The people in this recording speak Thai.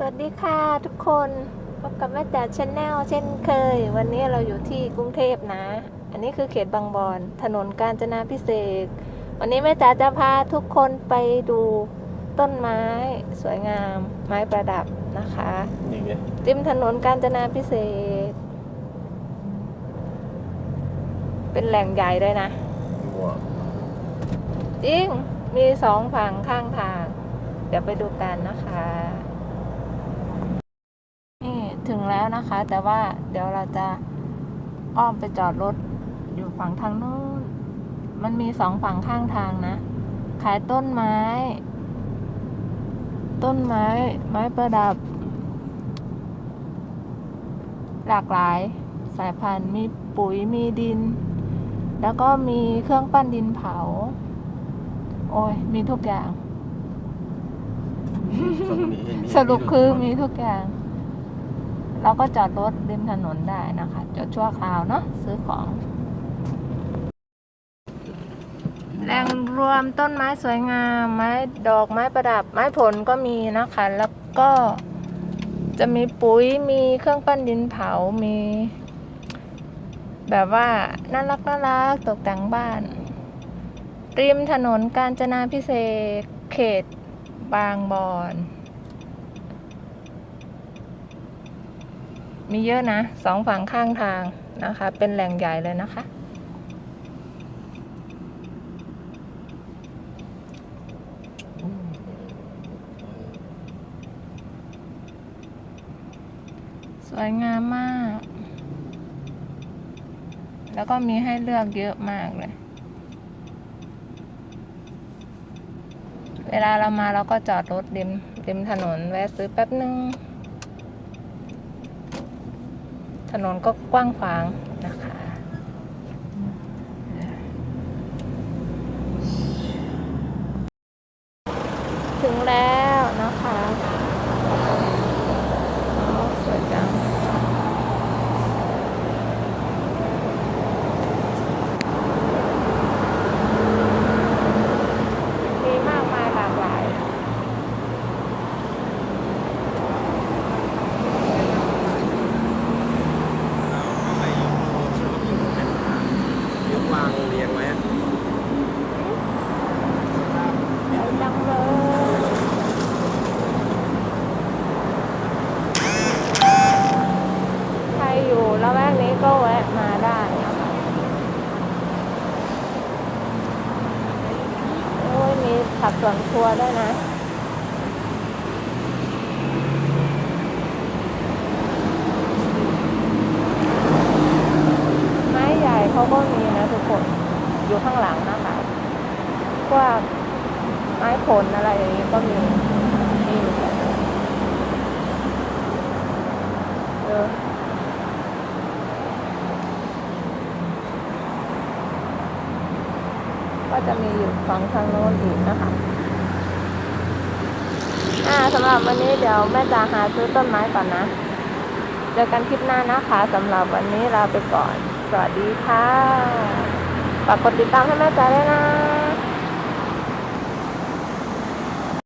สวัสดีค่ะทุกคนพบกับแม่จ๋าชาแนลเช่นเคย วันนี้เราอยู่ที่กรุงเทพนะ อันนี้คือเขตบางบอนถนนกาญจนาพิเศษกวันนี้แม่จ๋าจะพาทุกคนไปดูต้นไม้สวยงาม ไม้ประดับนะคะนี่ไงริมถนนกาญจนาพิเศษกเป็นแหล่งใหญ่เลยนะวัวจริงมีสองฝั่งข้างทาง เดี๋ยวไปดูกันนะคะนี่ถึง แล้วนะคะ แต่ว่าเดี๋ยวเราจะอ้อมไปจอดรถอยู่ฝั่งทางนู้น มันมีสองฝั่งข้างทางนะ ขายต้นไม้ ต้นไม้ ไม้ประดับ หลากหลายสายพันธุ์มีปุ๋ยมีดิน แล้วก็มีเครื่องปั้นดินเผา โอ้ย มีทุกอย่าง สรุปคือมีทุกอย่าง เราก็จอดรถริมถนนได้นะคะ จอดชั่วคราวเนาะซื้อของ แหล่งรวมต้นไม้สวยงาม ไม้ดอกไม้ประดับ ไม้ผลก็มีนะคะ แล้วก็จะมีปุ๋ยมีเครื่องปั้นดินเผา มี แบบว่าน่ารักน่ารักตกแต่งบ้าน ริมถนนกาญจนาพิเศษเขตบางบอน มีเยอะนะสองฝั่งข้างทางนะคะ เป็นแหล่งใหญ่เลยนะคะ สวยงามมาก แล้วก็มีให้เลือกเยอะมากเลย เวลาเรามาเราก็จอดรถริมริมถนนแวะซื้อแป๊บนึง ถนนก็กว้างขวางนะคะถึงแล้วนะคะอ๋อสวยจัง มีมากมายหลากหลาย ใครยกโลสรุปอยู่เป็นยกวางเรียงไว้อะ สวยจังเลยใครอยู่ละแวกนี้ก็แวะมาได้นะคะโอ้ย มี ผักสวนครัวด้วยนะไม้ใหญ่เขาก็มีนะทุกคนอยู่ข้างหลังนะคะพวกไม้ผลอะไรอย่างนี้ก็มีมีอยู่เออ ก็จะมีอยู่ฝั่งทางโน้นอีกนะคะอ่าสำหรับวันนี้เดี๋ยวแม่จะหาซื้อต้นไม้ก่อนนะเจอกันคลิปหน้านะคะสำหรับวันนี้ลาไปก่อน สวัสดีค่ะฝากกดติดตามให้แม่จ๋าด้วยนะ